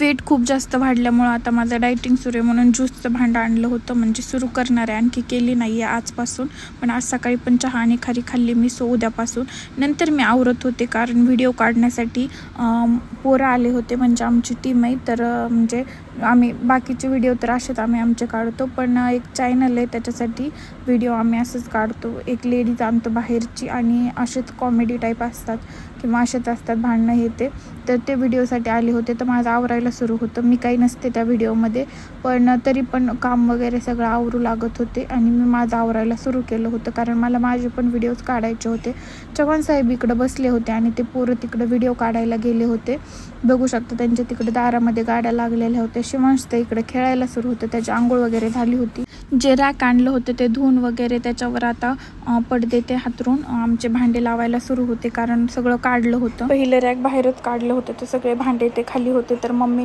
Weight खूप जास्त वाढल्यामुळं आता माझं डायटिंग सुरू आहे म्हणून ज्यूसचं भांडं आणलं होतं म्हणजे सुरू करणार आहे. आणखी केली नाही आहे आजपासून पण आज सकाळी पण चहा आणि खारी खाल्ली मी सो उद्यापासून. नंतर मी आवरत होते कारण व्हिडिओ काढण्यासाठी पोरं आले होते म्हणजे आमची टीम आहे. तर म्हणजे आम्ही बाकीचे व्हिडिओ तर असेच आम्ही आमचे काढतो पण एक चॅनल आहे त्याच्यासाठी व्हिडिओ आम्ही असंच काढतो. एक लेडीज आणतो बाहेरची आणि असेच कॉमेडी टाईप असतात किंवा असेच असतात भांडणं हे ते. तर ते व्हिडिओसाठी आले होते तर माझं आवरायला सुरू होतं. मी काही नसते त्या व्हिडिओमध्ये. पण तरी पण काम वगैरे सगळं आवरू लागत होते आणि मी माझं आवरायला सुरू केलं होतं. कारण मला माझे पण व्हिडिओज काढायचे होते. चव्हाण साहेब इकडं बसले होते आणि ते पोरं तिकडं व्हिडिओ काढायला गेले होते. बघू शकता त्यांच्या तिकडे दारामध्ये गाड्या लागलेल्या होत्या. शिवांश ते इकडे खेळायला सुरू होतं. त्याची आंघोळ वगैरे झाली होती. जे रॅक आणलं होतं ते धुवून वगैरे त्याच्यावर आता पडदे ते हातरून आमचे भांडे लावायला सुरू होते. कारण सगळं काढलं होतं. पहिलं रॅक बाहेरच काढलं होतं. ते सगळे भांडे ते खाली होते. तर मम्मी